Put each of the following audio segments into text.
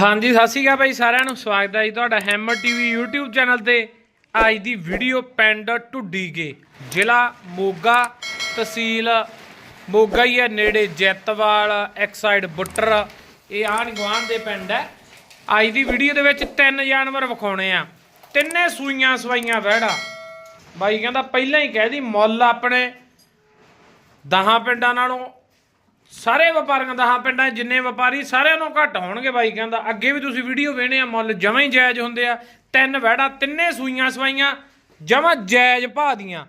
ਹਾਂਜੀ, ਸਤਿ ਸ਼੍ਰੀ ਅਕਾਲ ਭਾਈ ਸਾਰਿਆਂ ਨੂੰ। ਸਵਾਗਤ ਹੈ ਜੀ ਤੁਹਾਡਾ ਹੈਮਰ ਟੀਵੀ YouTube ਚੈਨਲ ਤੇ। ਅੱਜ ਦੀ ਵੀਡੀਓ ਪਿੰਡ ਢੁੱਡੀਕੇ ਜ਼ਿਲ੍ਹਾ ਮੋਗਾ ਤਹਿਸੀਲ। ਮੋਗਾ ਹੀ ਹੈ, ਨੇੜੇ ਜੈਤਵਾਲ ਐਕਸਾਈਡ ਬੁੱਟਰ ਇਹ ਆਣ ਗਵਾਂਢ ਦੇ ਪਿੰਡ ਹੈ। ਅੱਜ ਦੀ ਵੀਡੀਓ ਦੇ ਵਿੱਚ ਤਿੰਨ ਜਾਨਵਰ ਵਿਖਾਉਣੇ ਆ। ਤਿੰਨੇ ਸੂਈਆਂ ਸਵਾਈਆਂ ਵਹਿੜਾ। ਬਾਈ ਕਹਿੰਦਾ, ਪਹਿਲਾਂ ਹੀ ਕਹਿ ਦੀ ਮੁੱਲ ਆਪਣੇ ਦਹਾਂ ਪਿੰਡਾਂ ਨਾਲੋਂ ਸਾਰੇ ਵਪਾਰੀਆਂ ਦਾ ਹਾਂ ਪਿੰਡਾਂ 'ਚ ਜਿੰਨੇ ਵਪਾਰੀ, ਸਾਰਿਆਂ ਨੂੰ ਘੱਟ ਹੋਣਗੇ ਬਾਈ ਕਹਿੰਦਾ। ਅੱਗੇ ਵੀ ਤੁਸੀਂ ਵੀਡੀਓ ਵੇਖਣੇ ਆ, ਮੁੱਲ ਜਮਾਂ ਹੀ ਜਾਇਜ਼ ਹੁੰਦੇ ਆ। ਤਿੰਨ ਵਹਿੜਾ ਤਿੰਨੇ ਸੂਈਆਂ ਸਵਾਈਆਂ, ਜਮਾਂ ਜਾਇਜ਼ ਭਾਅ ਦੀਆਂ।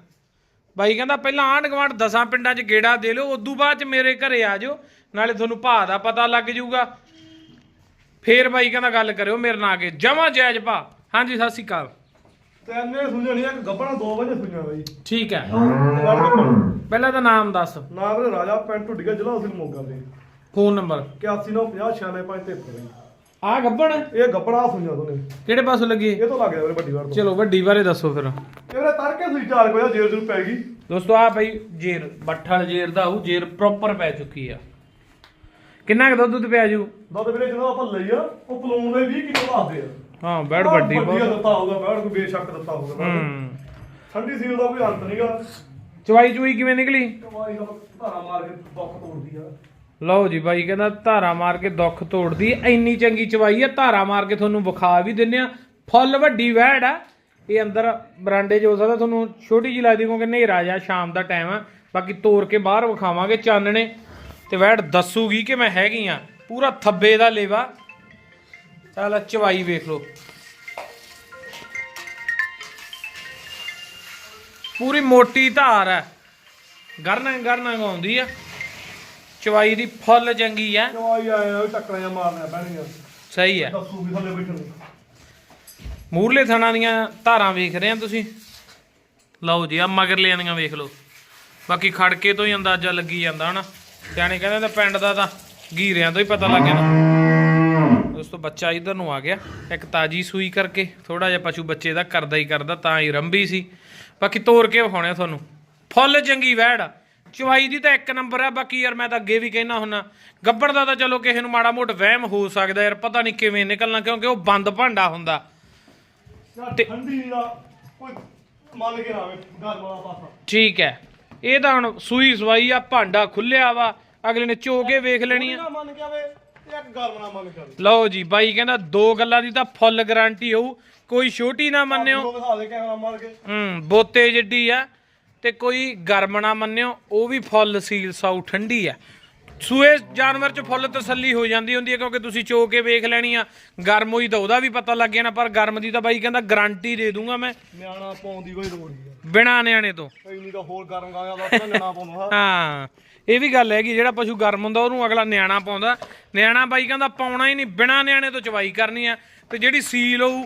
ਬਾਈ ਕਹਿੰਦਾ, ਪਹਿਲਾਂ ਆਂਢ ਗੁਆਂਢ ਦਸਾਂ ਪਿੰਡਾਂ 'ਚ ਗੇੜਾ ਦੇ ਲਿਓ, ਉਦੋਂ ਬਾਅਦ 'ਚ ਮੇਰੇ ਘਰੇ ਆ ਜਾਓ ਨਾਲੇ ਤੁਹਾਨੂੰ ਭਾਅ ਦਾ ਪਤਾ ਲੱਗ ਜਾਊਗਾ। ਫੇਰ ਬਾਈ ਕਹਿੰਦਾ, ਗੱਲ ਕਰਿਓ ਮੇਰੇ ਨਾਲ ਆ ਕੇ ਜਮਾਂ ਜਾਇਜ਼ ਭਾਅ। ਹਾਂਜੀ, ਸਤਿ ਸ਼੍ਰੀ ਅਕਾਲ। ਤੈਨੇ ਸੁਣਿਆ ਨਹੀਂ ਇੱਕ ਗੱਬਣਾ 2 ਵਜੇ ਸੁਣਿਆ ਬਾਈ ਠੀਕ ਹੈ। ਗੱਬਣ ਪਹਿਲਾਂ ਤਾਂ ਨਾਮ ਦੱਸ। ਨਾਮ ਵੀਰੇ ਰਾਜਾ ਪਿੰਡ ਢੁੱਡੀਗਾ ਜ਼ਿਲ੍ਹਾ ਉਸੇ ਮੋਗਾ ਦੇ। Phone number. 8195069573 ਆ ਗੱਬਣ ਇਹ ਗੱਬਣਾ ਸੁਣਿਆ ਤੋਨੇ ਕਿਹੜੇ ਪਾਸੋਂ ਲੱਗੀ? ਇਹ ਤੋਂ ਲੱਗ ਵੀਰੇ ਵੱਡੀ ਵਾਰ ਤੋਂ। ਚਲੋ ਵੱਡੀ ਬਾਰੇ ਦੱਸੋ ਫਿਰ। ਇਹ ਵੀਰੇ ਤੜਕੇ ਸੂਈ ਚਾਰ ਕੋਈ ਜੇਰ ਜੂ ਪੈ ਗਈ। ਦੋਸਤੋ ਆ ਬਈ ਜੇਰ ਬੱਠਲ ਜੇਰ ਦਾ ਉਹ ਜੇਰ ਪ੍ਰੋਪਰ ਪੈ ਚੁੱਕੀ ਆ। ਕਿੰਨਾ ਕੁ ਦੁੱਧ ਦੁੱਧ ਪਿਆ ਜੂ? ਦੁੱਧ ਵੀਰੇ ਜਦੋਂ ਆਪਾਂ ਲਈ ਆ ਉਹ ਪਲੂਣ ਦੇ 20 ਕਿਲੋ ਦੱਸਦੇ ਆ। ਹਾਂ ਬੈੜ ਵੱਡੀ ਵਧੀਆ ਬਹੁਤ। ਦਿੱਤਾ ਹੋਊਗਾ ਬੈੜ ਕੋਈ ਬੇਸ਼ੱਕ ਦਿੱਤਾ ਹੋਊਗਾ ਹੂੰ। ਠੰਡੀ ਸੀਲ ਦਾ ਕੋਈ ਅੰਤ ਨਹੀਂਗਾ। ਚਵਾਈ ਚੁਈ ਕਿਵੇਂ ਨਿਕਲੀ? ਕਮਾਈ ਦਾ ਧਾਰਾ ਮਾਰ ਕੇ ਦੁੱਖ ਤੋੜਦੀ ਆ। ਲਓ ਜੀ ਬਾਈ ਕਹਿੰਦਾ ਧਾਰਾ ਮਾਰ ਕੇ ਦੁੱਖ ਤੋੜਦੀ ਇੰਨੀ ਚੰਗੀ ਚਵਾਈ ਆ ਧਾਰਾ ਮਾਰ ਕੇ ਤੁਹਾਨੂੰ ਵਿਖਾ ਵੀ ਦਿੰਨੇ ਆ। ਫੁੱਲ ਵੱਡੀ ਵਹਿੜ ਆ। ਇਹ ਅੰਦਰ ਬਰਾਂਡੇ 'ਚ ਹੋ ਸਕਦਾ ਤੁਹਾਨੂੰ ਛੋਟੀ ਜਿਹੀ ਲੱਗਦੀ ਕਿਉਂਕਿ ਹਨੇਰਾ ਜਾ ਸ਼ਾਮ ਦਾ ਟਾਈਮ ਆ। ਬਾਕੀ ਤੋੜ ਕੇ ਬਾਹਰ ਵਿਖਾਵਾਂਗੇ ਚਾਨਣੇ। ਤੇ ਵਹਿੜ ਦੱਸੂਗੀ ਕਿ ਮੈਂ ਹੈਗੀ ਆ। ਪੂਰਾ ਥੱਬੇ ਦਾ ਲੇਵਾ। ਚੱਲ ਚਵਾਈ ਵੇਖ ਲਓ। ਪੂਰੀ ਮੋਟੀ ਧਾਰ ਹੈ। ਗਰਨਾ ਗਰਨਾ ਆਉਂਦੀ ਆ। ਚਵਾਈ ਦੀ ਫੁੱਲ ਚੰਗੀ ਆ ਕਮਾਈ ਆਏ ਆ ਟੱਕਰਾਂ ਜਾਂ ਮਾਰਨੀਆਂ ਪੈਣਗੀਆਂ। ਸਹੀ ਹੈ। ਥੱਲੇ ਬੈਠਣ ਮੂਰਲੇ ਥਣਾ ਦੀਆਂ ਧਾਰਾਂ ਵੇਖ ਰਹੇ ਆ ਤੁਸੀਂ? ਲਓ ਜੀ ਆ ਮਗਰਲੇ ਦੀਆਂ ਵੇਖ ਲਓ। ਬਾਕੀ ਖੜਕੇ ਤੋਂ ਹੀ ਅੰਦਾਜ਼ਾ ਲੱਗੀ ਜਾਂਦਾ ਹਨਾ? ਸਿਆਣੇ ਕਹਿੰਦੇ ਤਾਂ ਪਿੰਡ ਦਾ ਤਾਂ ਗੀਰਿਆਂ ਤੋਂ ਹੀ ਪਤਾ ਲੱਗ ਜਾਂਦਾ। ਦੋਸਤੋ ਬੱਚਾ ਇਧਰ ਨੂੰ ਆ ਗਿਆ। ਇੱਕ ਤਾਜੀ ਸੂਈ ਕਰਕੇ ਥੋੜਾ ਜਿਹਾ ਪਸ਼ੂ ਬੱਚੇ ਦਾ ਕਰਦਾ ਹੀ ਕਰਦਾ ਤਾਂ ਹੀ ਰੰਬੀ ਸੀ। ਬਾਕੀ ਤੋੜ ਕੇ ਵਿਖਾਉਣੇ ਤੁਹਾਨੂੰ। ਫੁੱਲ ਚੰਗੀ ਵਹਿੜ। ਚਵਾਈ ਦੀ ਤਾਂ ਇੱਕ ਨੰਬਰ ਆ ਬਾਕੀ ਯਾਰ ਮੈਂ ਤਾਂ ਅੱਗੇ ਵੀ ਕਹਿਣਾ ਹੁੰਨਾ ਗੱਬੜ ਦਾ ਤਾਂ ਚਲੋ ਕਿਸੇ ਨੂੰ ਮਾੜਾ ਮੋਟ ਵਹਿਮ ਹੋ ਸਕਦਾ ਯਾਰ ਪਤਾ ਨਹੀਂ ਕਿਵੇਂ ਨਿਕਲਣਾ ਕਿਉਂਕਿ ਉਹ ਬੰਦ ਭਾਂਡਾ ਹੁੰਦਾ। ਯਾਰ ਤੇ- ਠੰਡੀ ਦਾ ਕੋਈ ਮੰਨ ਕੇ ਨਾ ਆਵੇ ਗਰਮ ਵਾਲਾ ਪਾਸਾ। ਠੀਕ ਹੈ। ਇਹ ਤਾਂ ਹੁਣ ਸੂਈ ਸਵਾਈ ਆ ਭਾਂਡਾ ਖੁੱਲਿਆ ਵਾ ਅਗਲੇ ਨੇ ਚੋ ਕੇ ਵੇਖ ਲੈਣੀ ਆ। ਮੰਨ ਕੇ ਆਵੇ ਇੱਕ ਨਾ ਮੰਨ ਲਓ ਜੀ ਬਾਈ ਕਹਿੰਦਾ ਦੋ ਗੱਲਾਂ ਦੀ ਤਾਂ ਫੁੱਲ ਗਾਰੰਟੀ ਹੋਊ। ਕੋਈ ਛੋਟੀ ਨਾ ਮੰਨਿਓ। ਉਹ ਦਿਖਾ ਦੇ ਕੈਮਰਾ ਮਾਰ ਕੇ। ਹੂੰ ਬੋਤੇ ਜਿੱਡੀ ਆ ਤੇ ਕੋਈ ਗਰਮ ਨਾ ਮੰਨਿਓ ਉਹ ਵੀ ਫੁੱਲ ਸੀਲ ਸਾਊ ਠੰਡੀ ਆ। ਸੂਏ ਜਾਨਵਰ ਚ ਫੁੱਲ ਤਸੱਲੀ ਹੋ ਜਾਂਦੀ ਹੁੰਦੀ ਹੈ ਕਿਉਂਕਿ ਤੁਸੀਂ ਚੋ ਕੇ ਵੇਖ ਲੈਣੀ ਆ ਗਰਮ ਹੋਈ ਤਾਂ ਉਹਦਾ ਵੀ ਪਤਾ ਲੱਗ ਜਾਣਾ ਪਰ ਗਰਮ ਦੀ ਤਾਂ ਬਾਈ ਕਹਿੰਦਾ ਗਾਰੰਟੀ ਦੇ ਦੂੰਗਾ ਮੈਂ। ਨਿਆਣਾ ਪਾਉਣ ਦੀ ਕੋਈ ਲੋੜ ਨਹੀਂ ਬਿਨਾ ਨਿਆਣੇ ਤੋਂ। ਇੰਨੀ ਤਾਂ ਹੋਰ ਗਰਮ ਗਾਇਆ ਦਾ ਤਾਂ ਨਿਆਣਾ ਪਾਉਣਾ ਹਾਂ। ਇਹ ਵੀ ਗੱਲ ਹੈਗੀ, ਜਿਹੜਾ ਪਸ਼ੂ ਗਰਮ ਹੁੰਦਾ, ਉਹਨੂੰ ਅਗਲਾ ਨਿਆਣਾ ਪਾਉਂਦਾ। ਨਿਆਣਾ ਬਾਈ ਕਹਿੰਦਾ, ਪਾਉਣਾ ਹੀ ਨਹੀਂ, ਬਿਨਾ ਨਿਆਣੇ ਤੋਂ ਚਵਾਈ ਕਰਨੀ ਆ। ਤੇ ਜਿਹੜੀ ਸੀਲ ਹੋਊ,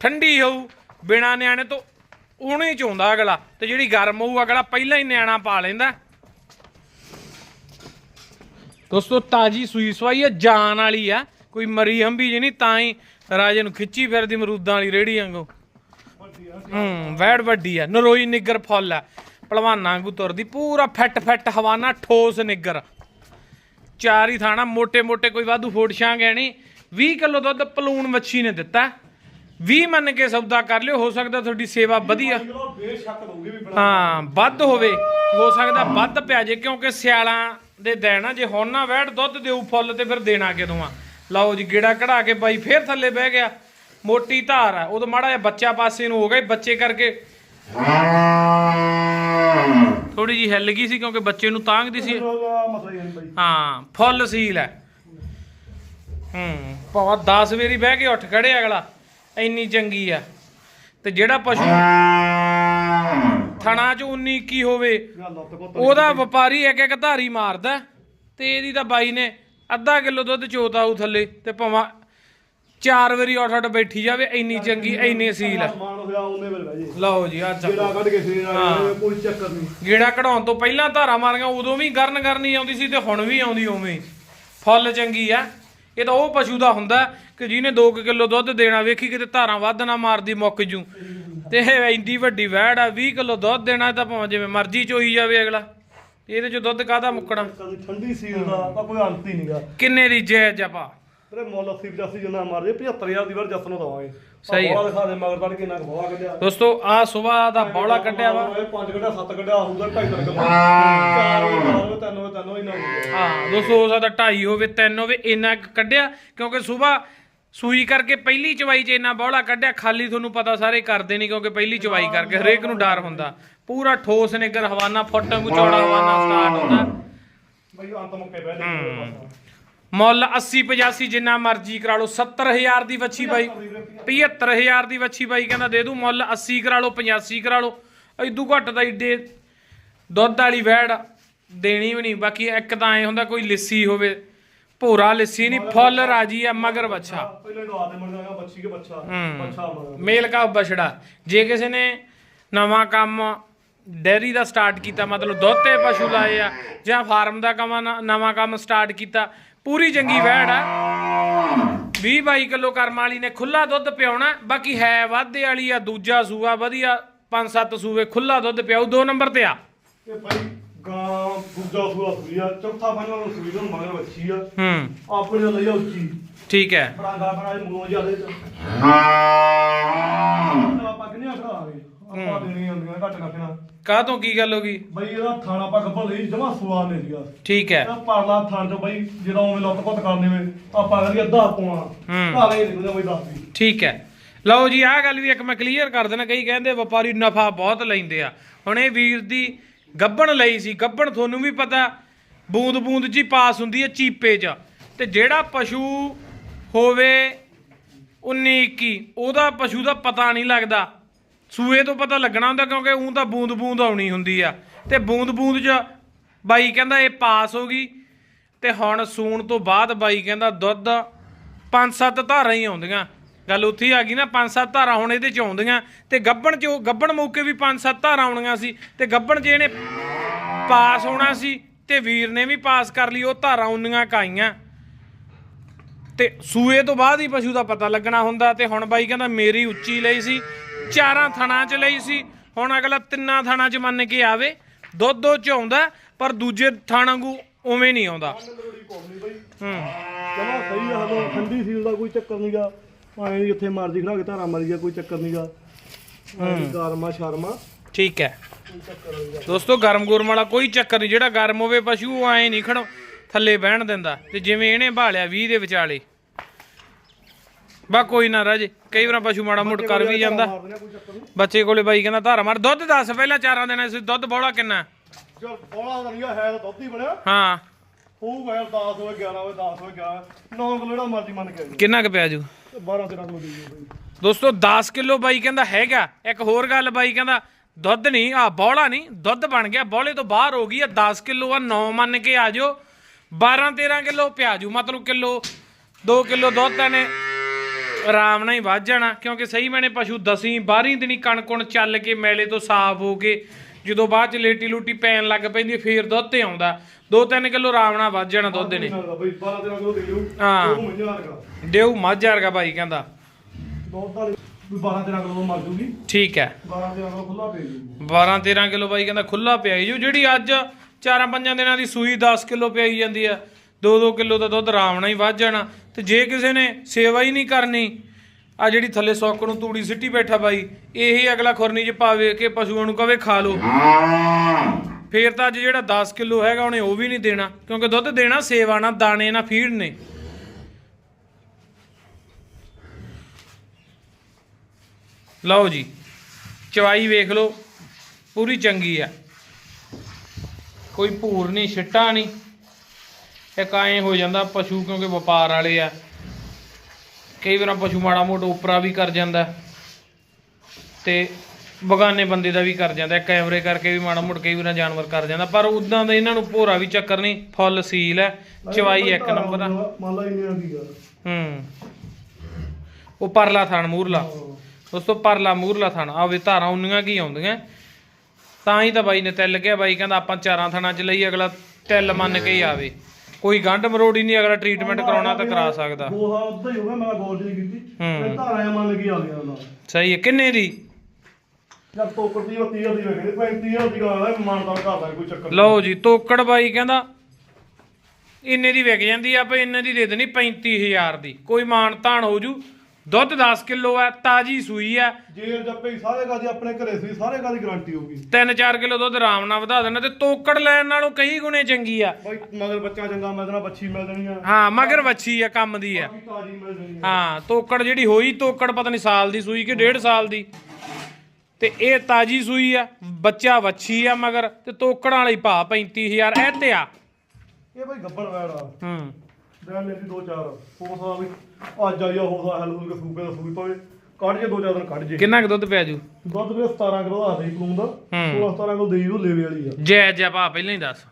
ਠੰਡੀ ਹੋਊ, ਬਿਨਾ ਨਿਆਣੇ ਤੋਂ ਉਹਨੂੰ ਚੋਂਦਾ ਅਗਲਾ। ਤੇ ਜਿਹੜੀ ਗਰਮ ਹੋਊ, ਅਗਲਾ ਪਹਿਲਾਂ ਹੀ ਨਿਆਣਾ ਪਾ ਲੈਂਦਾ। ਦੋਸਤੋ, ਤਾਜੀ ਸੂਈ ਸਵਾਈ ਆ, ਜਾਨ ਵਾਲੀ ਆ। ਕੋਈ ਮਰੀ ਹੰਬੀ ਜੀ ਨਹੀਂ, ਤਾਂ ਹੀ ਰਾਜੇ ਨੂੰ ਖਿੱਚੀ ਫਿਰਦੀ ਮਰੂਦਾਂ ਵਾਲੀ ਰੇੜੀ ਵਾਂਗੂ। ਹੂੰ, ਵੈੜ ਵੱਡੀ ਆ, ਨਰੋਈ ਨਿੱਗਰ ਫੁੱਲ ਆ। ਪਹਿਲਵਾਨਾਂ ਵਾਂਗੂ ਤੁਰਦੀ ਪੂਰਾ ਫਿੱਟ ਫਿੱਟ ਹਵਾਨਾ ਠੋਸ ਨਿੱਗਰ। ਚਾਰ ਹੀ ਥਾਣਾ ਮੋٹے ਮੋٹے ਕੋਈ ਵਾਧੂ ਫੋੜਸ਼ਾਂ ਗਏ 20 ਕਿਲੋ ਦੁੱਧ ਪਲੂਣ ਮੱਛੀ ਨੇ ਦਿੱਤਾ। 20 ਮੰਨ ਕੇ ਸੌਦਾ ਕਰ ਲਿਓ ਹੋ ਸਕਦਾ ਤੁਹਾਡੀ ਸੇਵਾ ਵਧੀਆ। ਹਾਂ ਵੱਧ ਹੋਵੇ ਹੋ ਸਕਦਾ ਵੱਧ ਪਿਆ ਜੇ ਕਿਉਂਕਿ ਸਿਆਲਾਂ ਦੇ ਦੇਣਾ ਜੇ ਹੁਣ ਨਾ ਵੈੜ ਦੁੱਧ ਦੇਉ ਫੁੱਲ ਤੇ ਫਿਰ ਦੇਣਾ ਕਿਦੋਂ ਆ? ਲਓ ਜੀ ਗੇੜਾ ਕਢਾ ਕੇ ਬਾਈ ਫੇਰ ਥੱਲੇ ਬਹਿ ਗਿਆ। ਮੋਟੀ ਧਾਰ ਆ ਉਹ ਤਾਂ ਮਾੜਾ ਜਿਹਾ ਬੱਚਾ ਪਾਸੇ ਨੂੰ ਹੋ ਗਿਆ ਬੱਚੇ ਕਰਕੇ ਥੋੜੀ ਜੀ ਹਿੱਲ ਗਈ ਸੀ ਕਿਉਂਕਿ ਬੱਚੇ ਨੂੰ ਤਾਂਗਦੀ ਸੀ। ਮਸਲਾ ਹੀ ਨਹੀਂ ਬਾਈ ਹਾਂ ਫੁੱਲ ਸੀਲ ਹੈ। ਹੂੰ, ਭਾਵੇਂ 10 ਵਾਰੀ ਬਹਿ ਕੇ ਉੱਠ ਖੜੇ ਅਗਲਾ, ਇੰਨੀ ਚੰਗੀ ਆ। ਤੇ ਜਿਹੜਾ ਪਸ਼ੂ ਥਣਾ ਚ 19 ਕੀ ਹੋਵੇ, ਉਹਦਾ ਵਪਾਰੀ ਇੱਕ ਇੱਕ ਧਾਰੀ ਮਾਰਦਾ, ਤੇ ਇਹਦੀ ਤਾਂ ਬਾਈ ਨੇ ਅੱਧਾ ਕਿਲੋ ਦੁੱਧ ਚੋਤਾ ਉਹ ਥੱਲੇ, ਤੇ ਭਾਵੇਂ ਚਾਰ ਵਾਰੀ ਉੱਠ ਉੱਠ ਬੈਠੀ ਜਾਵੇ ਇੰਨੀ ਚੰਗੀ ਇੰਨੀ ਸੀਲ ਆ। ਸਮਾਨ ਹੋਇਆ ਉਹਨੇ ਵੇਲੇ ਬਾਈ ਲਓ ਜੀ ਆ ਚੱਕੋ। ਜਿਹੜਾ ਕੱਢ ਕੇ ਸਰੀਰ ਨਾਲ ਕੋਈ ਚੱਕਰ ਨਹੀਂ। ਗੇੜਾ ਕਢਾਉਣ ਤੋਂ ਪਹਿਲਾਂ ਧਾਰਾ ਮਾਰੀਆਂ ਉਦੋਂ ਵੀ ਗਰਨ ਕਰਨੀ ਆਉਂਦੀ ਸੀ ਤੇ ਹੁਣ ਵੀ ਆਉਂਦੀ ਉਵੇਂ। ਹੀ ਫੁੱਲ ਚੰਗੀ ਆ। ਇਹ ਤਾਂ ਉਹ ਪਸ਼ੂ ਦਾ ਹੁੰਦਾ ਕਿ ਜਿਹਨੇ 2 ਕਿਲੋ ਦੁੱਧ ਦੇਣਾ ਵੇਖੀ ਕਿਤੇ ਧਾਰਾਂ ਵੱਧ ਨਾ ਮਾਰਦੀ ਮੁੱਕ ਜੂ। ਤੇ ਇਹ ਇੰਦੀ ਵੱਡੀ ਵੈੜ ਆ 20 ਕਿਲੋ ਦੁੱਧ ਦੇਣਾ ਤਾਂ ਭਾਵੇਂ ਜਿਵੇਂ ਮਰਜ਼ੀ ਚੋਈ ਜਾਵੇ ਅਗਲਾ। ਇਹਦੇ ਚ ਦੁੱਧ ਕਾਹਦਾ ਮੁੱਕਣਾ? ਕਦੀ ਠੰਡੀ ਸੀਲ ਦਾ ਤਾਂ ਕੋਈ ਅੰਤ ਹੀ ਨਹੀਂਗਾ ਕਿੰਨੇ ਦੀ ਜਾਇਜ਼ ਆ ਭਾ ਤੇਰੇ ਮੁੱਲ 80 85 ਜਿੰਨਾ ਮਾਰ ਜੇ 75000 ਦੀ ਵਾਰ ਜੱਸ ਨੂੰ ਦਵਾਂਗੇ। ਸਹੀ ਹੈ। ਬਹੁਤ ਦਿਖਾ ਦੇ ਮਗਰ ਕੱਢ ਕੇ ਨਾ ਬੋਲਾ ਕੱਢਿਆ। ਦੋਸਤੋ ਆ ਸਵੇਰ ਦਾ ਬੌਲਾ ਕੱਢਿਆ ਵਾ। ਪੰਜ ਕੱਢਿਆ ਸੱਤ ਕੱਢਿਆ ਹੋਊਗਾ ਢਾਈ ਤਿੰਨ ਕੱਢਿਆ ਚਾਰ ਹੋਵੇ ਤਿੰਨ ਹੋਵੇ ਤਿੰਨ ਇੰਨਾ ਹੋਊਗਾ ਹਾਂ ਦੋਸਤੋ ਹੋ ਸਕਦਾ 2.5 ਹੋਵੇ 3 ਹੋਵੇ ਇੰਨਾ ਕੁ ਕੱਢਿਆ ਕਿਉਂਕਿ ਸਵੇਰ ਸੂਈ ਕਰਕੇ ਪਹਿਲੀ ਚਵਾਈ 'ਚ ਇੰਨਾ ਬੌਲਾ ਕੱਢਿਆ ਖਾਲੀ ਤੁਹਾਨੂੰ ਪਤਾ ਸਾਰੇ ਕਰਦੇ ਨਹੀਂ ਕਿਉਂਕਿ ਪਹਿਲੀ ਚਵਾਈ ਕਰਕੇ ਹਰੇਕ ਨੂੰ ਡਰ ਹੁੰਦਾ। ਪੂਰਾ ਠੋਸ ਨਿਗਰ ਹਵਾਨਾ ਫੁੱਟ ਵਾਂਗੂ ਚੌੜਾ ਹਵਾਨਾ ਸਟਾਰਟ ਹੁੰਦਾ। ਬਈ ਅੰਤ ਮੁੱਕੇ ਬਹਿ ਦੇ ਮੁੱਲ 80 85 ਜਿੰਨਾ ਮਰਜ਼ੀ ਕਰਾ ਲਓ 70000 ਦੀ ਵੱਛੀ ਬਾਈ 75000 ਦੀ ਵੱਛੀ ਬਾਈ ਕਹਿੰਦਾ ਦੇ ਦੂ ਮੁੱਲ 80 ਕਰਾ ਲਓ 85 ਕਰਾ ਲਓ। ਐਦੂ ਘੱਟ ਦਾ ਏਡੇ ਦੁੱਧ ਵਾਲੀ ਵੈੜ ਦੇਣੀ ਵੀ ਨਹੀਂ ਬਾਕੀ ਇੱਕ ਤਾਂ ਐ ਹੁੰਦਾ ਕੋਈ ਲਿੱਸੀ ਹੋਵੇ ਭੋਰਾ ਲਿੱਸੀ ਨਹੀਂ ਫੁੱਲ ਰਾਜੀ ਆ ਮਗਰ ਬੱਚਾ ਪਹਿਲੇ ਦਵਾ ਦੇ ਮਰ ਜਾਗਾ ਬੱਚੀ ਕੇ ਬੱਚਾ ਬੱਚਾ ਮੇਲ ਕਾ ਬਛੜਾ ਜੇ ਕਿਸੇ ਨੇ ਨਵਾਂ ਕੰਮ ਡੈਰੀ ਦਾ ਸਟਾਰਟ ਕੀਤਾ ਮਤਲਬ ਦੁੱਧ ਤੇ ਪਸ਼ੂ ਲਾਏ ਆ ਜਾਂ ਫਾਰਮ ਦਾ ਕੰਮ ਨਵਾਂ ਕੰਮ ਸਟਾਰਟ ਕੀਤਾ ਪੂਰੀ ਚੰਗੀ ਵੈੜ ਆ। 20 22 ਕਿਲੋ ਕਰਮ ਵਾਲੀ ਨੇ ਖੁੱਲਾ ਦੁੱਧ ਪਿਆਉਣਾ ਬਾਕੀ ਹੈ ਵਾਧੇ ਵਾਲੀ ਆ ਦੂਜਾ ਸੂਆ ਵਧੀਆ 5-7 ਸੂਵੇ ਖੁੱਲਾ ਦੁੱਧ ਪਿਆਉ ਦੋ ਨੰਬਰ ਤੇ ਆ। ਇਹ ਭਾਈ ਗਾਂ ਦੂਜਾ ਸੂਆ ਸੂਈ ਆ ਚੌਥਾ ਪੰਜਵਾਂ ਨੂੰ ਸੂਈ ਨੂੰ ਮਗਰ ਬੱਚੀ ਆ। ਹੂੰ। ਆਪਣੇ ਨਾਲ ਲਈ ਆ ਉੱਚੀ। ਠੀਕ ਹੈ। ਜਿਆਦੇ ਆਪਾਂ ਦੇਣੀਆਂ ਹੁੰਦੀਆਂ ਘੱਟ ਕੀ ਗੱਲ ਹੋ ਗਈ? ਬਈ ਇਹਦਾ ਥਾਣਾ ਆਪਾਂ ਲਈ ਜਮਾ ਸਵਾਦ ਨਹੀਂ ਸੀਗਾ। ਠੀਕ ਹੈ। ਇਹਦਾ ਪਰਲਾ ਥਾਣ ਚ ਬਈ ਜਦੋਂ ਉਵੇਂ ਲੱਤ ਘੁੱਟ ਕਰਨੇ ਵੇ ਆਪਾਂ ਕਹਿੰਦੇ ਅੱਧਾ ਹੂੰ। ਭਾਲੇ ਹੀ ਨਿਕਲਦਾ ਬਈ ਦੱਸ ਦੀ। ਠੀਕ ਹੈ। ਲਓ ਜੀ ਆਹ ਗੱਲ ਵੀ ਇੱਕ ਮੈਂ ਕਲੀਅਰ ਕਰ ਦੇਣਾ। ਕਈ ਕਹਿੰਦੇ ਵਪਾਰੀ ਨਫਾ ਬਹੁਤ ਲੈਂਦੇ ਆ। ਹੁਣ ਇਹ ਵੀਰ ਦੀ ਗੱਬਣ ਲਈ ਸੀ। ਗੱਬਣ ਤੁਹਾਨੂੰ ਵੀ ਪਤਾ ਬੂੰਦ ਬੂੰਦ ਜੀ ਪਾਸ ਹੁੰਦੀ ਹੈ ਚੀਪੇ 'ਚ। ਤੇ ਜਿਹੜਾ ਪਸ਼ੂ ਹੋਵੇ 19 21 ਉਹਦਾ ਪਸ਼ੂ ਦਾ ਪਤਾ ਨਹੀਂ ਲੱਗਦਾ। ਸੂਏ ਤੋਂ ਪਤਾ ਲੱਗਣਾ ਹੁੰਦਾ ਕਿਉਂਕਿ ਉਹ ਤਾਂ ਬੂੰਦ ਬੂੰਦ ਆਉਣੀ ਹੁੰਦੀ ਆ। ਤੇ ਬੂੰਦ ਬੂੰਦ 'ਚ ਬਾਈ ਕਹਿੰਦਾ ਇਹ ਪਾਸ ਹੋ ਗਈ। ਤੇ ਹੁਣ ਸੂਣ ਤੋਂ ਬਾਅਦ ਬਾਈ ਕਹਿੰਦਾ ਦੁੱਧ ਪੰਜ ਸੱਤ ਧਾਰਾਂ ਹੀ ਆਉਂਦੀਆਂ। ਗੱਲ ਉੱਥੇ ਹੀ ਆ ਗਈ ਨਾ, ਪੰਜ ਸੱਤ ਧਾਰਾਂ ਹੁਣ ਇਹਦੇ ਚ ਆਉਂਦੀਆਂ। ਤੇ ਗੱਬਣ ਚ ਉਹ ਗੱਬਣ ਮੌਕੇ ਵੀ ਪੰਜ ਸੱਤ ਧਾਰਾਂ ਆਉਣੀਆਂ ਸੀ। ਤੇ ਗੱਬਣ ਚ ਇਹਨੇ ਪਾਸ ਹੋਣਾ ਸੀ ਤੇ ਵੀਰ ਨੇ ਵੀ ਪਾਸ ਕਰ ਲਈ, ਉਹ ਧਾਰਾਂ ਉਨੀਆਂ ਕਾਈਆਂ ਤੇ ਸੂਏ ਤੋਂ ਬਾਅਦ ਹੀ ਪਸ਼ੂ ਦਾ ਪਤਾ ਲੱਗਣਾ ਹੁੰਦਾ। ਤੇ ਹੁਣ ਬਾਈ ਕਹਿੰਦਾ ਮੇਰੀ ਉੱਚੀ ਲਈ ਸੀ। ਚਾਰਾਂ ਥਣਾਂ 'ਚ ਲਈ ਸੀ। ਹੁਣ ਅਗਲਾ ਤਿੰਨਾਂ ਥਣਾਂ 'ਚ ਮੰਨ ਕੇ ਆਵੇ। ਦੁੱਧ ਦੋ ਚ ਆਉਂਦਾ ਪਰ ਦੂਜੇ ਥਣ ਵਾਂਗੂ ਉਵੇਂ ਨਹੀਂ ਆਉਂਦਾ। ਹੂੰ। ਜਮਾ ਸਹੀ ਆ ਹਲੋ ਠੰਡੀ ਸੀਲ ਦਾ ਕੋਈ ਚੱਕਰ ਨਹੀਂਗਾ ਭਾਵੇਂ ਜਿੱਥੇ ਮਰਜ਼ੀ ਖੜਾ ਕੇ ਧਾਰਾ ਮਾਰੀ ਜਾ ਕੋਈ ਚੱਕਰ ਨਹੀਂਗਾ ਗਰਮਾ ਸ਼ਰਮਾ ਠੀਕ ਹੈ। ਕੋਈ ਚੱਕਰ ਨਹੀਂਗਾ ਦੋਸਤੋ ਗਰਮ ਗੁਰਮ ਵਾਲਾ ਕੋਈ ਚੱਕਰ ਨਹੀਂ। ਜਿਹੜਾ ਗਰਮ ਹੋਵੇ ਪਸ਼ੂ ਉਹ ਐ ਨਹੀਂ ਖੜ ਥੱਲੇ ਬਹਿਣ ਦਿੰਦਾ। ਤੇ ਜਿਵੇਂ ਇਹਨੇ ਭਾਲਿਆ 20 ਦੇ ਵਿਚਾਲੇ। ਬਾ ਕੋਈ ਨਾ ਰਾਜੇ ਕਈ ਵਾਰ ਪਸ਼ੂ ਮਾੜਾ ਮੋਟ ਕਰ ਵੀ ਜਾਂਦਾ। ਬੱਚੇ ਕੋਲੇ ਬਾਈ ਕਹਿੰਦਾ ਧਾਰਾ ਮਾਰ ਦੁੱਧ ਦੱਸ ਪਹਿਲਾਂ ਚਾਰਾਂ ਦਿਨਾਂ ਸੀ ਦੁੱਧ ਬੋਲਾ ਕਿੰਨਾ? ਚਲ ਬੋਲਾ ਤਾਂ ਨਹੀਂਗਾ ਹੈ ਤਾਂ ਦੁੱਧ ਹੀ ਬਣਿਆ। ਹਾਂ। ਹੋਊਗਾ ਯਾਰ 10 ਹੋਵੇ 11 ਹੋਵੇ 10 ਹੋਵੇ 11 9 ਕਿਲੋ ਜਿਹੜਾ ਮਰਜ਼ੀ ਮੰਨ ਕੇ ਆਈ ਕਿੰਨਾ ਕੁ ਪਿਆ ਜੂ? 12 13 ਕਿਲੋ ਦੇ ਦਿਓ ਬਈ। ਦੋਸਤੋ 10 ਕਿਲੋ ਬਾਈ ਕਹਿੰਦਾ ਹੈਗਾ। ਇੱਕ ਹੋਰ ਗੱਲ ਬਾਈ ਕਹਿੰਦਾ ਦੁੱਧ ਨਹੀਂ ਆ ਬੌਲਾ ਨਹੀਂ ਦੁੱਧ ਬਣ ਗਿਆ। ਬੌਲੇ ਤੋਂ ਬਾਹਰ ਹੋ ਗਈ ਆ 10 ਕਿਲੋ ਆ 9 ਮੰਨ ਕੇ ਆ ਜਾਓ। 12 13 ਕਿਲੋ ਪਿਆਜੂ ਮਤਲਬ ਕਿਲੋ 2 ਕਿਲੋ ਦੁੱਧ ਨੇ। ਆਰਾਮ ਨਾਲ ਹੀ ਵੱਧ ਜਾਣਾ ਕਿਉਂਕਿ ਸਹੀ ਮੈਨੇ ਪਸ਼ੂ ਦਸੀ 12 ਦਿਨੀ ਕਣਕੁਣ ਚੱਲ ਕੇ ਮੈਲੇ ਤੋਂ ਸਾਫ਼ ਹੋ ਕੇ ਜਦੋਂ ਬਾਅਦ ਚ ਲੇਟੀ ਲੂਟੀ ਪੈਣ ਲੱਗ ਪੈਂਦੀ ਫੇਰ ਦੁੱਧ ਤੇ ਆਉਂਦਾ। 2-3 ਕਿਲੋ ਆਰਾਮ ਨਾਲ ਵੱਧ ਜਾਣਾ ਦੁੱਧ ਨੇ ਬਈ 12 13 ਕਿਲੋ ਦੇ ਦਿਓ ਹਾਂ। ਦੇਉ ਮੱਝ ਵਰਗਾ ਬਾਈ ਕਹਿੰਦਾ। ਦੁੱਧ ਵਾਲੀ ਵੀ 12 13 ਕਿਲੋ ਮਰ ਜੂਗੀ। ਠੀਕ ਹੈ। 12 13 ਕਿਲੋ ਖੁੱਲਾ ਪੈ ਜੂ। 12 13 ਕਿਲੋ ਬਾਈ ਕਹਿੰਦਾ ਖੁੱਲਾ ਪਿਆਈ ਜੋ। ਜਿਹੜੀ ਅੱਜ 4-5 ਦਿਨਾਂ ਦੀ ਸੂਈ 10 ਕਿਲੋ ਪਿਆਈ ਜਾਂਦੀ ਆ 2-2 ਕਿਲੋ ਦਾ ਦੁੱਧ ਆਰਾਮ ਨਾਲ ਹੀ ਵੱਧ ਜਾਣਾ। ਤੇ ਜੇ ਕਿਸੇ ਨੇ ਸੇਵਾ ਹੀ ਨਹੀਂ ਕਰਨੀ, ਆ ਜਿਹੜੀ ਥੱਲੇ ਸੌਕ ਨੂੰ ਤੂੜੀ ਸਿੱਟੀ ਬੈਠਾ ਬਾਈ, ਇਹ ਅਗਲਾ ਖੁਰਨੀ 'ਚ ਪਾਵੇ ਕਿ ਪਸ਼ੂਆਂ ਨੂੰ ਕਵੇ ਖਾ ਲਓ। ਫੇਰ ਤਾਂ ਅੱਜ ਜਿਹੜਾ 10 ਕਿਲੋ ਹੈਗਾ, ਉਹਨੇ ਉਹ ਵੀ ਨਹੀਂ ਦੇਣਾ, ਕਿਉਂਕਿ ਦੁੱਧ ਦੇਣਾ ਸੇਵਾ ਨਾਲ, ਦਾਣੇ ਨਾਲ, ਫੀਡ ਨੇ। ਲਓ ਜੀ, ਚਵਾਈ ਵੇਖ ਲਓ, ਪੂਰੀ ਚੰਗੀ ਆ। ਕੋਈ ਭੂਰ ਨਹੀਂ, ਛਿੱਟਾ ਨਹੀਂ। ਇੱਕ ਐਂ ਹੋ ਜਾਂਦਾ ਪਸ਼ੂ ਕਿਉਂਕਿ ਵਪਾਰ ਵਾਲੇ ਆ। ਕਈ ਵਾਰ ਪਸ਼ੂ ਮਾੜਾ ਮੋਟਾ ਉਪਰਾ ਵੀ ਕਰ ਜਾਂਦਾ। ਤੇ ਬਗਾਨੇ ਬੰਦੇ ਦਾ ਵੀ ਕਰ ਜਾਂਦਾ। ਕੈਮਰੇ ਕਰਕੇ ਵੀ ਮਾੜਾ ਮੋਟ ਕਈ ਵਾਰ ਜਾਨਵਰ ਕਰ ਜਾਂਦਾ। ਪਰ ਉਦਾਂ ਦਾ ਇਹਨਾਂ ਨੂੰ ਭੋਰਾ ਵੀ ਚੱਕਰ ਨਹੀਂ। ਫੁੱਲ ਸੀਲ ਹੈ। ਚਵਾਈ ਇੱਕ ਨੰਬਰ ਆ। ਮੰਨ ਲਾ ਇੰਨੇ ਦੀ ਗੱਲ? ਹੂੰ। ਉਹ ਪਰਲਾ ਥਣ ਮੂਰਲਾ। ਦੋਸਤੋ ਪਰਲਾ ਮੂਰਲਾ ਥਣ। ਆਵੇ ਧਾਰਾਂ ਉਨੀਆਂ ਕੀ ਆਉਂਦੀਆਂ। ਤਾਂ ਹੀ ਤਾਂ ਬਾਈ ਨੇ ਤਿਲ ਗਿਆ ਬਾਈ ਕਹਿੰਦਾ ਆਪਾਂ ਚਾਰਾਂ ਥਣਾਂ ਚ ਲਈ ਅਗਲਾ ਤਿਲ ਮੰਨ ਕੇ ਹੀ ਆਵੇ। ਕੋਈ ਗੰਢ ਮਰੋੜੀ ਨਹੀਂ ਅਗਲਾ ਟ੍ਰੀਟਮੈਂਟ ਕਰਾਉਣਾ ਤਾਂ ਕਰਾ ਸਕਦਾ। ਦੋ ਸਾਲ ਉੱਦਾਂ ਹੀ ਹੋ ਗਿਆ ਮੈਂ ਗੌਰ ਨਹੀਂ ਕੀਤੀ। ਹੂੰ। ਤੇ ਧਾਰਾਂ ਮੰਨ ਕੇ ਆ ਗਿਆ ਨਾਲ ਸਹੀ ਹੈ ਕਿੰਨੇ ਦੀ? ਜਦ ਤੋਕੜ ਦੀ 30000 ਦੀ ਵੇਖਦੇ 35000 ਦੀ ਗੱਲ ਹੈ ਮਾਨਦਾਰ ਕਰਦਾ ਕੋਈ ਚੱਕਰ ਨਹੀਂ। ਲਓ ਜੀ ਤੋਕੜ ਬਾਈ ਕਹਿੰਦਾ ਇੰਨੇ ਦੀ ਵਿਕ ਜਾਂਦੀ ਆ ਆਪਾਂ ਇੰਨੇ ਦੀ ਦੇ ਦੇਣੀ 35000 ਦੀ। ਕੋਈ ਮਾਨ ਤਾਣ ਹੋ ਜੂ ਦੁੱਧ 10 ਕਿਲੋ ਆ ਤਾਜੀ ਸੂਈ ਆ। ਜੇਲ ਜੱਪੇ ਸਾਰੇ ਗਾਦੀ ਆਪਣੇ ਘਰੇ ਸੀ ਸਾਰੇ ਗਾਦੀ ਗਾਰੰਟੀ ਹੋਊਗੀ 3-4 ਕਿਲੋ ਦੁੱਧ ਆਰਾਮ ਨਾਲ ਵਧਾ ਦੇਣਾ ਤੇ ਤੋਕੜ ਲੈਣ ਨਾਲੋਂ ਕਈ ਗੁਣੇ ਚੰਗੀ ਆ। ਬਾਈ ਮਗਰ ਬੱਚਾ ਚੰਗਾ ਮਿਲਣਾ ਬੱਚੀ ਮਿਲ ਜਾਣੀ ਆ। ਹਾਂ ਮਗਰ ਵੱਛੀ ਆ ਕੰਮ ਦੀ ਆ। ਬਾਕੀ ਤਾਜੀ ਮਿਲ ਜਾਣੀ ਆ। ਹਾਂ ਤੋਕੜ ਜਿਹੜੀ ਹੋਈ ਤੋਕੜ ਪਤਾ ਨਹੀਂ ਸਾਲ ਦੀ ਸੂਈ ਕਿ ਡੇਢ ਸਾਲ ਦੀ। ਤੇ ਇਹ ਤਾਜੀ ਸੂਈ ਆ ਬੱਚਾ ਵੱਛੀ ਆ ਮਗਰ ਤੇ ਤੋਕੜਾਂ ਵਾਲੀ ਭਾ 35000 ਇਹ ਤੇ ਆ। ਇਹ ਬਾਈ ਗੱਬਣ ਵੈੜਾ ਹੂੰ। ਦਿਨ ਲੈਂਦੀ ਦੋ ਚਾਰ ਹੋ ਸਕਦਾ ਵੀ ਅੱਜ ਆਈਆ ਹੋ ਸਕਦਾ ਹਲ ਹੁਲ ਕੇ ਸੂਬੇ ਦਾ ਸੂਈ ਪਵੇ ਕੱਢ ਜੇ ਦੋ ਚਾਰ ਦਿਨ ਕੱਢ ਜੇ। ਕਿੰਨਾ ਕੁ ਦੁੱਧ ਪਿਆ ਜੂ? ਦੁੱਧ ਵੀ 17 ਕਿਲੋ ਦਾ ਦੇ ਕਲੂੰ ਦਾ। 16 17 ਕਿਲੋ ਦੇਈ ਉਹ ਲੇਵੇ ਵਾਲੀ ਆ। ਜੈ ਜੈ ਭਾ ਪਹਿਲਾਂ ਹੀ ਦੱਸ।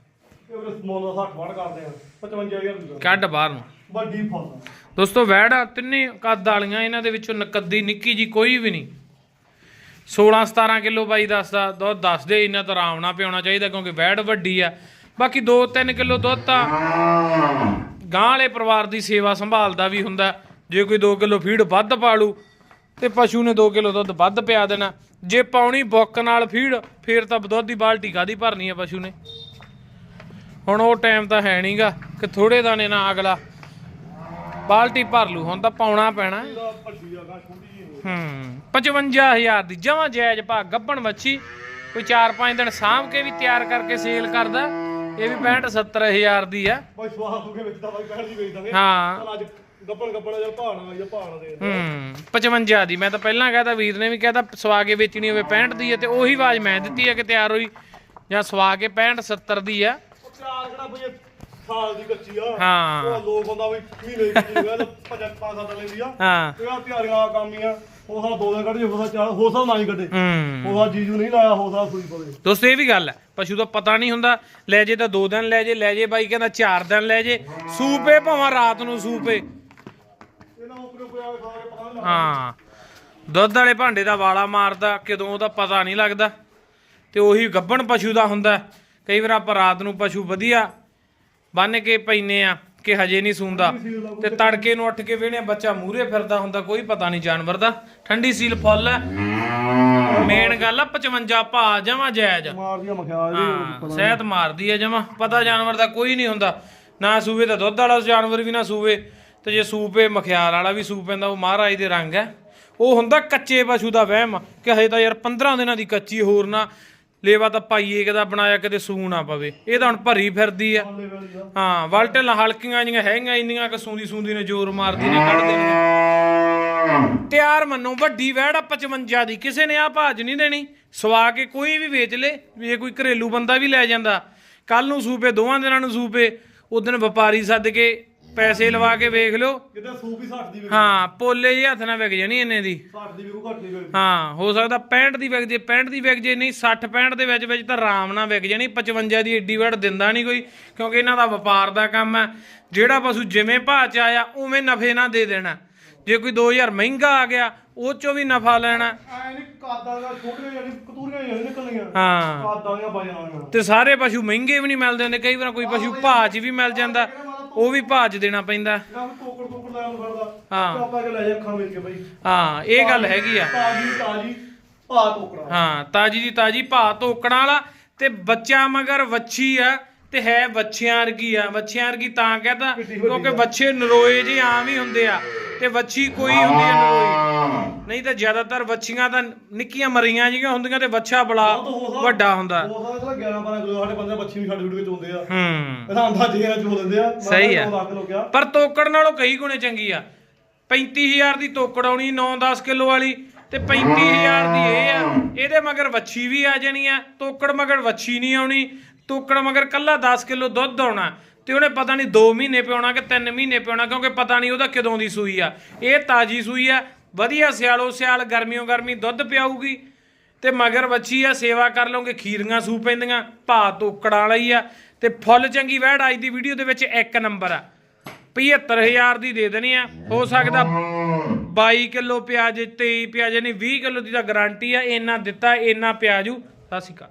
ਇਹ ਵੀਰੇ ਸਮੋਲ ਦਾ 60 ਵੜ ਕਰਦੇ ਆ। 55000 ਦੀ ਕੱਢ ਬਾਹਰ ਨੂੰ। ਵੱਡੀ ਫਸ ਦੋਸਤੋ ਵੈੜ ਆ ਤਿੰਨੇ ਕੱਦ ਵਾਲੀਆਂ ਇਹਨਾਂ ਦੇ ਵਿੱਚੋਂ ਨਕਦੀ ਨਿੱਕੀ ਜੀ ਕੋਈ ਵੀ ਨਹੀਂ। 16 17 ਕਿਲੋ ਬਾਈ ਦੱਸਦਾ ਦੁੱਧ ਦੱਸਦੇ ਇਹਨਾਂ ਤਾਂ ਆਰਾਮ ਨਾਲ ਪਿਆਉਣਾ ਚਾਹੀਦਾ ਕਿਉਂਕਿ ਵੈੜ ਵੱਡੀ ਆ। ਬਾਕੀ 2-3 ਕਿਲੋ ਦੁੱਧ ਤਾਂ ਗਾਂ ਵਾਲੇ ਪਰਿਵਾਰ ਦੀ ਸੇਵਾ ਸੰਭਾਲਦਾ ਵੀ ਹੁੰਦਾ। ਜੇ ਕੋਈ 2 ਕਿਲੋ ਫੀਡ ਵੱਧ ਪਾਲੂ, ਤੇ ਪਸ਼ੂ ਨੇ 2 ਕਿਲੋ ਦੁੱਧ ਵੱਧ ਪਿਆ ਦੇਣਾ। ਜੇ ਪਾਉਣੀ ਬੁੱਕ ਨਾਲ ਫੀਡ, ਫੇਰ ਤਾਂ ਦੁੱਧ ਦੀ ਬਾਲਟੀ ਕਾਦੀ ਭਰਨੀ ਆ ਪਸ਼ੂ ਨੇ? ਹੁਣ ਉਹ ਟਾਈਮ ਤਾਂ ਹੈ ਨਹੀਂਗਾ ਕਿ ਥੋੜੇ ਦਾਣੇ ਨਾਲ ਅਗਲਾ ਬਾਲਟੀ ਭਰ ਲੂ। ਹੁਣ ਤਾਂ ਪਾਉਣਾ ਪੈਣਾ। ਇਹਦਾ ਵੱਡੀ ਆ ਹੂੰ 55000 ਦੀ ਜਮਾ ਜਾਇਜ਼ ਭਾ ਗੱਬਣ ਵੱਛੀ ਕੋਈ 4-5 ਦਿਨ ਸਾਂਭ ਕੇ ਵੀ ਤਿਆਰ ਕਰਕੇ ਸੇਲ ਕਰਦਾ। ਇਹ ਵੀ 65 70000 ਦੀ ਆ। ਬਾਈ ਸਵਾਹ ਹੋ ਕੇ ਵੇਚਦਾ ਬਾਈ ਕਹਿਣ ਦੀ ਵੇਚ ਦਾਂਗੇ। ਹਾਂ। ਚੱਲ ਅੱਜ ਭਾਣਾ ਜਾਂ ਭਾਣਾ ਦੇ ਦਿੰਦੇ। ਹੂੰ 55 ਦੀ। ਮੈਂ ਤਾਂ ਪਹਿਲਾਂ ਕਹਤਾ ਵੀਰ ਨੇ ਵੀ ਕਹਤਾ ਸਵਾ ਕੇ ਵੇਚਣੀ ਹੋਵੇ 65 ਦੀ ਆ ਤੇ ਉਹੀ ਆਵਾਜ਼ ਮੈਂ ਦਿੱਤੀ ਆ ਕਿ ਤਿਆਰ ਹੋਈ। ਜਾਂ ਸਵਾ ਕੇ 65 70 ਦੀ ਆ। ਉਹ ਚਾਰ ਕਿਹੜਾ ਬਈ ਇਹ ਸਾਲ ਦੀ ਕੱਚੀ ਆ। ਹਾਂ। ਉਹ ਲੋਕ ਹੁੰਦਾ ਬਈ ਮਹੀਨੇ ਦੀ ਕੱਚੀ ਹੋਇਆ ਤਾਂ ਪੰਜ ਪੰਜ ਸੱਤ ਲੈਂਦੀ ਆ। ਹਾਂ। ਤੇ ਆ ਤਿਆਰੀਆਂ ਆ ਕੰਮ ਹੀ ਦੋ ਦਿਨ ਕੱਢ ਜੇ ਹੋ ਚਾਰ ਹੋ ਨਾ ਹੀ ਕੱਢੇ। ਹੂੰ। ਜੀਜੂ ਨਹੀਂ ਲਾਇਆ ਹੋ ਸੂਈ ਪਵੇ ਦੋਸਤੋ ਇਹ ਵੀ ਗੱਲ ਹੈ ਪਸ਼ੂ ਦਾ ਪਤਾ ਨਹੀਂ ਹੁੰਦਾ ਲੈ ਜੇ ਤਾਂ 2 ਦਿਨ ਲੈ ਜੇ ਲੈ ਜੇ ਬਾਈ ਕਹਿੰਦਾ 4 ਦਿਨ ਲੈ ਜੇ ਸੂਪੇ ਭਾਵੇਂ ਰਾਤ ਨੂੰ ਸੂਪੇ। ਇਹਨਾਂ ਉੱਪਰ ਉੱਪਰ ਆ ਕੇ ਖਾ ਕੇ ਪਤਾ ਨਹੀਂ ਲੱਗਦਾ। ਹਾਂ। ਦੁੱਧ ਵਾਲੇ ਭਾਂਡੇ ਦਾ ਵਾਲਾ ਮਾਰਦਾ ਕਦੋਂ ਉਹਦਾ ਪਤਾ ਨਹੀਂ ਲੱਗਦਾ। ਤੇ ਉਹੀ ਗੱਭਣ ਪਸ਼ੂ ਦਾ ਹੁੰਦਾ ਕਈ ਵਾਰ ਆਪਾਂ ਰਾਤ ਨੂੰ ਪਸ਼ੂ ਵਧੀਆ ਬੰਨ ਕੇ ਪੈਨੇ ਆ ਕਿ ਹਜੇ ਨਹੀਂ ਸੂੰਦਾ। ਤੇ ਤੜਕੇ ਨੂੰ ਉੱਠ ਕੇ ਵੇਹਣੇ ਬੱਚਾ ਮੂਰੇ ਫਿਰਦਾ ਹੁੰਦਾ ਕੋਈ ਪਤਾ ਨਹੀਂ ਜਾਨਵਰ ਦਾ। ਠੰਡੀ ਸੀਲ ਫੁੱਲ ਹੈ। ਮੇਨ ਗੱਲ ਆ 55 ਭਾ ਜਮਾ ਜਾਇਜ਼। ਮਾਰਦੀਆਂ ਮਖਿਆਲ ਹਾਂ ਸਿਹਤ ਮਾਰਦੀ ਹੈ ਜਮਾ। ਪਤਾ ਜਾਨਵਰ ਦਾ ਕੋਈ ਨਹੀਂ ਹੁੰਦਾ। ਨਾ ਸੂਵੇ ਤਾਂ ਦੁੱਧ ਵਾਲਾ ਜਾਨਵਰ ਵੀ ਨਾ ਸੂਵੇ। ਤੇ ਜੇ ਸੂਪੇ ਮਖਿਆਲ ਵਾਲਾ ਵੀ ਸੂ ਪੈਂਦਾ ਉਹ ਮਹਾਰਾਜ ਦੇ ਰੰਗ ਹੈ। ਉਹ ਹੁੰਦਾ ਕੱਚੇ ਪਸ਼ੂ ਦਾ ਵਹਿਮ ਕਿ ਹਜੇ ਤਾਂ ਯਾਰ 15 ਦਿਨਾਂ ਦੀ ਕੱਚੀ ਹੋਰ ਨਾ ਲੇਵਾ ਤਾਂ ਪਾਈਏ ਕਿਦਾ ਬਣਾਇਆ ਕਿਤੇ ਸੂ ਨਾ ਪਵੇ। ਇਹ ਤਾਂ ਹੁਣ ਭਰੀ ਫਿਰਦੀ ਆ। ਲੈ ਵਾਲੀ ਆ ਹਾਂ ਵਲਟਲ ਹਲਕੀਆਂ ਜੀਆਂ ਹੈਗੀਆਂ, ਇੰਨੀਆਂ ਕਿ ਸੂੰਦੀ ਸੂੰਦੀ ਨੇ ਜ਼ੋਰ ਮਾਰਦੀ ਨੇ ਕੱਢ ਦੇਣੀਆਂ ਤਿਆਰ ਮੰਨੋ, ਵੱਡੀ ਵਹਿੜ ਆ 55 ਦੀ। ਕਿਸੇ ਨੇ ਆ ਭਾਜ ਨਹੀਂ ਦੇਣੀ। ਸਵਾ ਕੇ ਕੋਈ ਵੀ ਵੇਚ ਲੇ ਜੇ ਕੋਈ ਘਰੇਲੂ ਬੰਦਾ ਵੀ ਲੈ ਜਾਂਦਾ। ਕੱਲ ਨੂੰ ਸੂਪੇ, ਦੋਵਾਂ ਦਿਨਾਂ ਨੂੰ ਸੂਪੇ ਉਦੋਂ ਵਪਾਰੀ ਸੱਦ ਕੇ ਪੈਸੇ ਲਵਾ ਕੇ ਵੇਖ ਲਓ। ਕਿਤੇ ਸੂਪ ਹੀ 60 ਦੀ ਹਾਂ ਪੋਲੇ ਜਿਹੇ ਹੱਥ ਨਾਲ ਵਿਕ ਜਾਣੀ ਇੰਨੇ ਦੀ। 60 ਦੀ ਵੀ ਘੱਟ ਵੀ ਹਾਂ ਹੋ ਸਕਦਾ 65 ਦੀ ਵਿਕ ਜੇ 65 ਦੀ ਵਿਕ ਜੇ ਨਹੀਂ 60 65 ਦੇ ਵਿੱਚ ਵਿੱਚ ਤਾਂ ਆਰਾਮ ਨਾਲ ਵਿਕ ਜਾਣੀ 55 ਦੀ ਏਡੀ ਵੜ ਦਿੰਦਾ ਨਹੀਂ ਕੋਈ ਕਿਉਂਕਿ ਇਹਨਾਂ ਦਾ ਵਪਾਰ ਦਾ ਕੰਮ ਹੈ। ਜਿਹੜਾ ਪਸ਼ੂ ਜਿਵੇਂ ਭਾਅ ਚ ਆਇਆ ਉਵੇਂ ਨਫੇ ਨਾ ਦੇ ਦੇਣਾ। ਜੇ ਕੋਈ 2000 ਮਹਿੰਗਾ ਆ ਗਿਆ ਉਹ ਚੋਂ ਵੀ ਨਫਾ ਲੈਣਾ। ਨਹੀਂ ਕਾਦਾਂ ਹਾਂ। ਕਾਦਾਂ ਤੇ ਸਾਰੇ ਪਸ਼ੂ ਮਹਿੰਗੇ ਵੀ ਨਹੀਂ ਮਿਲਦੇ ਹੁੰਦੇ ਕਈ ਵਾਰ ਕੋਈ ਪਸ਼ੂ ਭਾਅ 'ਚ ਵੀ ਮਿਲ ਜਾਂਦਾ। ਉਹ ਵੀ 'ਚ ਦੇਣਾ ਪੈਂਦਾ। ਫੜਦਾ ਹਾਂ। ਤੇ ਆਪਾਂ ਕਿ ਲੈ ਜਾ ਅੱਖਾਂ ਵੇਚ ਕੇ ਬਈ। ਹਾਂ ਇਹ ਗੱਲ ਹੈਗੀ ਆ। ਤਾਜੀ ਤਾਜੀ ਭਾ ਟੋਕਰਾ ਹਾਂ ਤਾਜੀ ਦੀ ਤਾਜੀ ਭਾਅ ਤੋਕੜਾਂ ਵਾਲਾ। ਤੇ ਬੱਚਾ ਮਗਰ ਵੱਛੀ ਆ ਤੇ ਹੈ ਵੱਛਿਆਂ ਵਰਗੀ ਆ। ਵੱਛਿਆਂ ਵਰਗੀ ਤਾਂ ਕਹਤਾ ਕਿਉਂਕਿ ਵੱਛੇ ਨਰੋਏ ਜੇ ਆਮ ਹੀ ਹੁੰਦੇ ਆ। ਤੇ ਵੱਛੀ ਕੋਈ ਹੁੰਦੀ ਆ ਨਰੋਈ। ਨਹੀਂ ਤਾਂ ਜ਼ਿਆਦਾਤਰ ਵੱਛੀਆਂ ਤਾਂ ਨਿੱਕੀਆਂ ਮਰੀਆਂ ਜਿਹੀਆਂ ਹੁੰਦੀਆਂ ਤੇ ਵੱਛਾ ਬੜਾ ਵੱਡਾ ਹੁੰਦਾ। ਉਹ ਸਾਲ 11 12 ਕਿਲੋ ਸਾਡੇ ਬੰਦੇ ਬੱਚੀ ਵੀ ਸਾਡੇ ਵੀਡੀਓ ਚ ਹੁੰਦੇ ਆ। ਹੂੰ। ਇਹਦਾ ਅੰਦਾਜ਼ੇ ਨਾਲ ਚੋ ਦਿੰਦੇ ਆ। ਮੈਂ ਸਹੀ ਆ। 9 ਲੱਖ ਕਿਲੋ ਕਿਹਾ ਪਰ ਤੋਕੜ ਨਾਲੋਂ ਕਈ ਗੁਣੇ ਚੰਗੀ ਆ। 35000 ਦੀ ਤੋਕੜ ਆਉਣੀ 9-10 ਕਿਲੋ ਵਾਲੀ ਤੇ 35000 ਦੀ ਇਹ ਆ। ਇਹਦੇ ਮਗਰ ਵੱਛੀ ਵੀ ਆ ਜਾਣੀ ਆ। ਤੋਕੜ ਮਗਰ ਵੱਛੀ ਨਹੀਂ ਆਉਣੀ। ਤੋਕੜ ਮਗਰ ਕੱਲਾ 10 ਕਿਲੋ ਦੁੱਧ ਆਉਣਾ। ਤੇ ਉਹਨੇ ਪਤਾ ਨਹੀਂ 2 ਮਹੀਨੇ ਪਿਆਉਣਾ ਕਿ 3 ਮਹੀਨੇ ਪਿਆਉਣਾ ਕਿਉਂਕਿ ਪਤਾ ਨਹੀਂ ਉਹਦਾ ਕਦੋਂ ਦੀ ਸੂਈ ਆ। ਇਹ ਤਾਜੀ ਸੂਈ ਆ। ਵਧੀਆ ਸਿਆਲੋ ਸਿਆਲ, ਗਰਮੀਓ ਗਰਮੀ ਦੁੱਧ ਪਿਆਊਗੀ ਤੇ ਮਗਰ ਵੱਛੀ ਆ, ਸੇਵਾ ਕਰ ਲਓਗੇ, ਖੀਰੀਆਂ ਸੂ ਪੈਂਦੀਆਂ ਭਾ ਤੋਕੜਾਂ ਵਾਲਾ ਹੀ ਆ ਤੇ ਫੁੱਲ ਚੰਗੀ ਵਹਿੜ ਅੱਜ ਦੀ ਵੀਡੀਓ ਦੇ ਵਿੱਚ ਇੱਕ ਨੰਬਰ ਆ। 75000 ਦੀ ਦੇ ਦੇਣੀ ਆ, ਹੋ ਸਕਦਾ 22 ਕਿਲੋ ਪਿਆਜ਼ 23 ਪਿਆਜ਼ ਨਹੀਂ 20 ਕਿਲੋ ਦੀ ਤਾਂ ਗਾਰੰਟੀ ਆ, ਇੰਨਾ ਦਿੱਤਾ, ਇੰਨਾ ਪਿਆਜੂ। ਸਤਿ ਸ਼੍ਰੀ ਅਕਾਲ।